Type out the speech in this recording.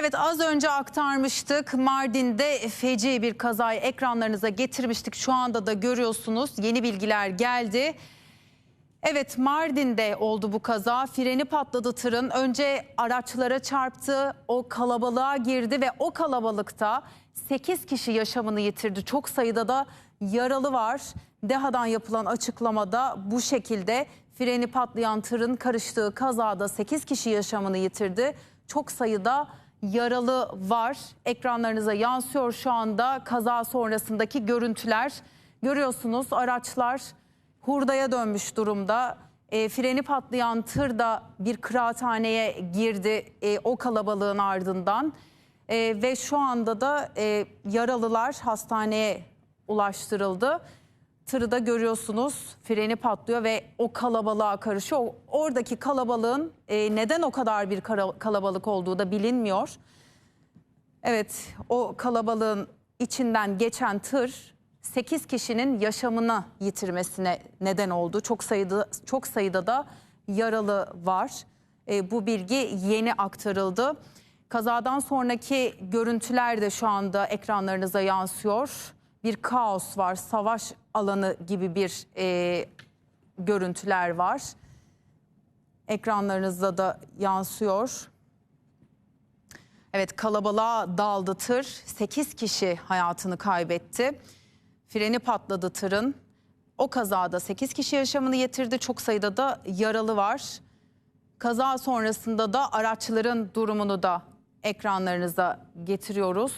Evet az önce aktarmıştık. Mardin'de feci bir kazayı ekranlarınıza getirmiştik. Şu anda da görüyorsunuz yeni bilgiler geldi. Evet Mardin'de oldu bu kaza. Freni patladı tırın. Önce araçlara çarptı. O kalabalığa girdi ve o kalabalıkta 8 kişi yaşamını yitirdi. Çok sayıda da yaralı var. DEHA'dan yapılan açıklamada bu şekilde freni patlayan tırın karıştığı kazada 8 kişi yaşamını yitirdi. Çok sayıda yaralı var. Ekranlarınıza yansıyor şu anda kaza sonrasındaki görüntüler. Görüyorsunuz araçlar hurdaya dönmüş durumda. E, freni patlayan tır da bir kıraathaneye girdi e, o kalabalığın ardından. E, ve şu anda da e, yaralılar hastaneye ulaştırıldı. Tırı da görüyorsunuz freni patlıyor ve o kalabalığa karışıyor. Oradaki kalabalığın e, neden o kadar bir kalabalık olduğu da bilinmiyor. Evet, o kalabalığın içinden geçen tır 8 kişinin yaşamını yitirmesine neden oldu. Çok sayıda çok sayıda da yaralı var. E, bu bilgi yeni aktarıldı. Kazadan sonraki görüntüler de şu anda ekranlarınıza yansıyor. Bir kaos var, savaş alanı gibi bir e, görüntüler var. Ekranlarınızda da yansıyor. Evet kalabalığa daldı tır. 8 kişi hayatını kaybetti. Freni patladı tırın. O kazada 8 kişi yaşamını yitirdi. Çok sayıda da yaralı var. Kaza sonrasında da araçların durumunu da ekranlarınıza getiriyoruz.